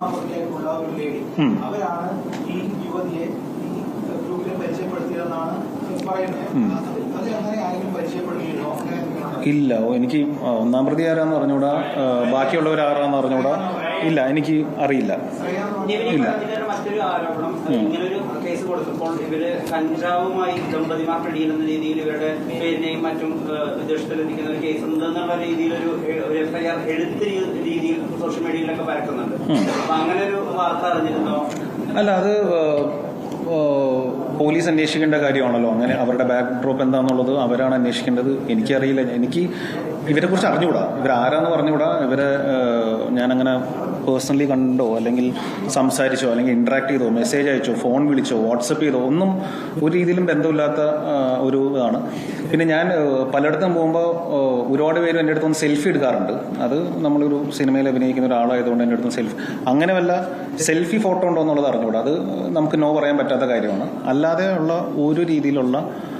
പ്രതിയായിട്ടുള്ള ഒരു ലേഡി അവരാണ് ഈ യുവതിയെ ഈ ഗ്രൂപ്പിനെ പരിചയപ്പെടുത്തിയതെന്നാണ് പറയുന്നത്? ഇല്ല. എനിക്ക് ഒന്നാം പ്രതി ആരാന്ന് അറിഞ്ഞൂടാ? ബാക്കിയുള്ളവർ ആരാന്ന് അറിഞ്ഞൂടാ? ഇല്ല എനിക്ക് അറിയില്ല. ഇല്ല. മറ്റൊരു ആരോപണം. ഇങ്ങനെ ഒരു കേസ് കൊടുത്തപ്പോൾ ഇവർ കഞ്ചാവുമായി ദമ്പതിമാർ പിടിയിലെന്ന രീതിയിൽ ഇവരുടെ പേരിനെയും മറ്റും വിദേശത്തിലെത്തിക്കുന്ന ഒരു കേസ് ഉണ്ടെന്നുള്ള രീതിയിൽ ഒരു ഒരു എഫ്ഐആർ എഴുത്ത് രീതിയിൽ സോഷ്യൽ മീഡിയയിലൊക്കെ പരക്കുന്നുണ്ട്. ഉം. അപ്പൊ അങ്ങനെ ഒരു വാർത്ത അറിഞ്ഞിരുന്നോ? അല്ല അത് പോലീസ് അന്വേഷിക്കേണ്ട കാര്യമാണല്ലോ. അങ്ങനെ അവരുടെ ബാക്ക് ഡ്രോപ്പ് എന്താണെന്നുള്ളത് അവരാണ് അന്വേഷിക്കേണ്ടത്. എനിക്കറിയില്ല. എനിക്ക് ഇവരെ കുറിച്ച് അറിഞ്ഞുകൂടാ? ഇവരാരാന്ന് പറഞ്ഞുകൂടാ? ഇവരെ ഞാനങ്ങനെ പേഴ്സണലി കണ്ടോ? അല്ലെങ്കിൽ സംസാരിച്ചോ? അല്ലെങ്കിൽ ഇന്ററാക്ട് ചെയ്തോ? മെസ്സേജ് അയച്ചോ? ഫോൺ വിളിച്ചോ? വാട്സപ്പ് ചെയ്തോ? ഒന്നും ഒരു രീതിയിലും ബന്ധമില്ലാത്ത ഒരു ഇതാണ്. പിന്നെ ഞാൻ പലയിടത്തും പോകുമ്പോൾ ഒരുപാട് പേര് എന്റെ അടുത്തൊന്ന് സെൽഫി എടുക്കാറുണ്ട്. അത് നമ്മളൊരു സിനിമയിൽ അഭിനയിക്കുന്ന ഒരാളായതുകൊണ്ട് എന്റെ അടുത്ത് സെൽഫി അങ്ങനെ വല്ല സെൽഫി ഫോട്ടോ ഉണ്ടോ എന്നുള്ളത് അറിഞ്ഞുകൂടാ. അത് നമുക്ക് നോ പറയാൻ പറ്റാത്ത കാര്യമാണ്. അല്ലാതെ ഉള്ള ഒരു രീതിയിലുള്ള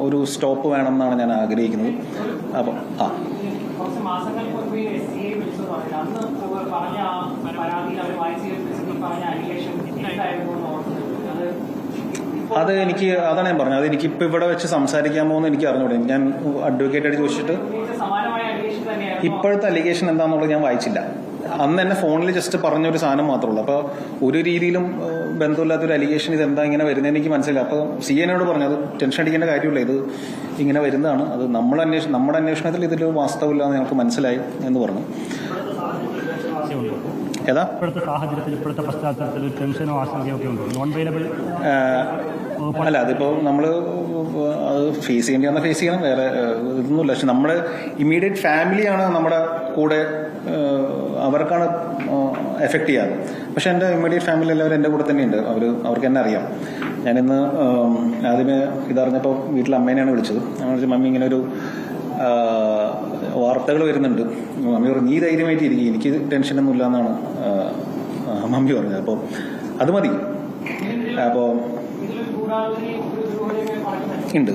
ഒരു സ്റ്റോപ്പ് വേണം എന്നാണ് ഞാൻ ആഗ്രഹിക്കുന്നത്. അപ്പം ആ. എന്ന് അത് എനിക്ക് അതാണ് ഞാൻ പറഞ്ഞത്. അത് എനിക്ക് ഇപ്പം ഇവിടെ വെച്ച് സംസാരിക്കാമോ എന്ന് എനിക്ക് അറിഞ്ഞൂടെ. ഞാൻ അഡ്വക്കേറ്റായിട്ട് ചോദിച്ചിട്ട് ഇപ്പോഴത്തെ അലിഗേഷൻ എന്താണെന്നുള്ളത് ഞാൻ വായിച്ചില്ല. അന്ന് എന്നെ ഫോണിൽ ജസ്റ്റ് പറഞ്ഞൊരു സാധനം മാത്രമേ ഉള്ളൂ. അപ്പോൾ ഒരു രീതിയിലും ബന്ധമില്ലാത്ത ഒരു അലിഗേഷൻ ഇത് എന്താ ഇങ്ങനെ വരുന്നത് എനിക്ക് മനസ്സിലായി അപ്പോൾ സി എന്നോട് പറഞ്ഞു അത് ടെൻഷൻ അടിക്കേണ്ട കാര്യമില്ല. ഇത് ഇങ്ങനെ വരുന്നതാണ്. അത് നമ്മൾ അന്വേഷണം നമ്മുടെ അന്വേഷണത്തിൽ ഇതിൽ വാസ്തവമില്ല എന്ന് ഞങ്ങൾക്ക് മനസ്സിലായി എന്ന് പറഞ്ഞു. ഏതാ? ഇപ്പോഴത്തെ സാഹചര്യത്തിൽ ഇപ്പോഴത്തെ പശ്ചാത്തലത്തിൽ ടെൻഷനോ ആശങ്കയോ ഒക്കെ ഉണ്ടോ നോൺ അവൈലബിൾ അല്ല അതിപ്പോ നമ്മൾ അത് ഫേസ് ചെയ്യേണ്ടി ഫേസ് ചെയ്യണം. വേറെ ഇതൊന്നുമില്ല. പക്ഷെ നമ്മുടെ ഇമ്മീഡിയറ്റ് ഫാമിലിയാണ് നമ്മുടെ കൂടെ അവർക്കാണ് എഫക്ട് ചെയ്യാറ്. പക്ഷെ എന്റെ ഇമ്മീഡിയറ്റ് ഫാമിലി എല്ലാവരും എന്റെ കൂടെ തന്നെയുണ്ട്. അവർ അവർക്ക് എന്നെ അറിയാം. ഞാനിന്ന് ആദ്യമേ ഇതറിഞ്ഞപ്പോൾ വീട്ടിൽ അമ്മേനെയാണ് വിളിച്ചത്. ഞാൻ വിളിച്ചു മമ്മി ഇങ്ങനെ ഒരു വാർത്തകൾ വരുന്നുണ്ട്. മമ്മി പറഞ്ഞു നീ ധൈര്യമായിട്ട് ഇരിക്കും. എനിക്ക് ടെൻഷനൊന്നും ഇല്ല എന്നാണ് മമ്മി പറഞ്ഞത്. അപ്പോൾ അത് മതി. അപ്പോൾ ഉണ്ട്.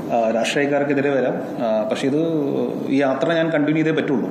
രാഷ്ട്രീയക്കാർക്കെതിരെ വരാം. പക്ഷേ ഇത് ഈ യാത്ര ഞാൻ കണ്ടിന്യൂ ചെയ്തേ പറ്റുള്ളൂ.